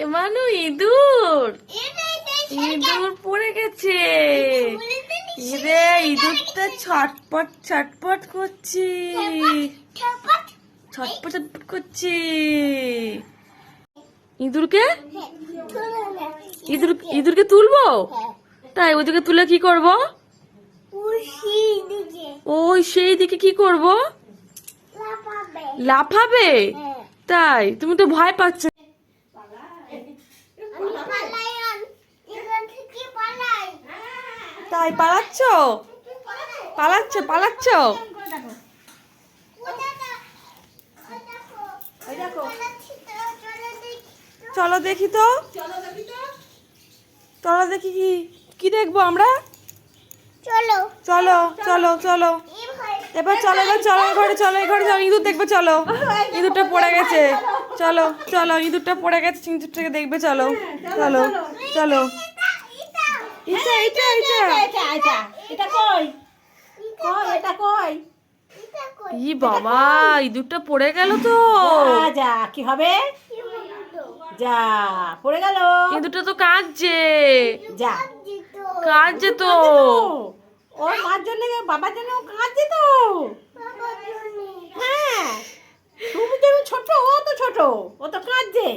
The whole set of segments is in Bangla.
এমানু ইঁদুর। ইঁদুর পড়ে গেছে। ইরে ইঁদুরটা ছটপট ছটপট করছে। ছটপট ছটপট করছে। ইঁদুরকে? ইঁদুর ইঁদুরকে তুলবো? তাই ওদিকে তুলে কি করব? ওই সেই দিকে কি করব? লাফাবে। তাই তুমি তো ভয় পাচ্ছ তাই পালাচ্ছ? পালাচ্ছ পালাচ্ছ? চলো দেখি তো। চলো দেখি কি কি দেখব আমরা? চলো। চলো চলো চলো। এবার চলো এবার চলো ঘরে চলো এই ঘরে চলো ইঁদুর দেখবে চলো। ইঁদুরটা পড়ে গেছে। চলো চলো ইঁদুরটা পড়ে গেছে ইঁদুরটাকে দেখবে চলো। চলো চলো। এটা এটা এটা এটা এটা এটা কই? কই এটা কই? ই বাবা ইঁদুরটা পড়ে গেল তো। যা, কি হবে? যা পড়ে গেল। ইঁদুরটা তো কাঁদছে। যা। কাঁদছে তো। ওর মার জন্য বাবার জন্য কাঁদছে তো। হ্যাঁ। তুমি তুমি ছোট ও তো ছোট ও তো কাঁদছে।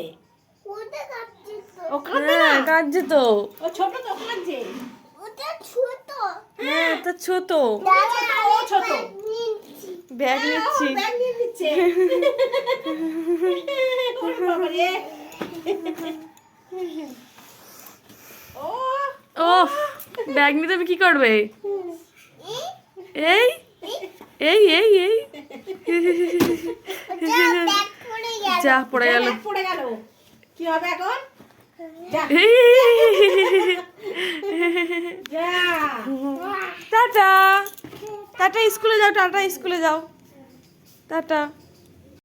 ও কাঁদছে কাঁদছে তো। ও ছোট তো কাঁদছে। হ্যাঁ তা ছোট। ও ছোট ব্যাগ নিচ্ছি। ব্যাগ নিয়ে নিচ্ছে। ওরে বাবা রে। ও। ও ব্যাগ নিয়ে তুমি কি করবে? এই এই এই এই। যা পড়ে গেল। পড়ে গেল। কি হবে এখন? টাটা। টাটা স্কুলে যাও টাটা স্কুলে যাও। টাটা।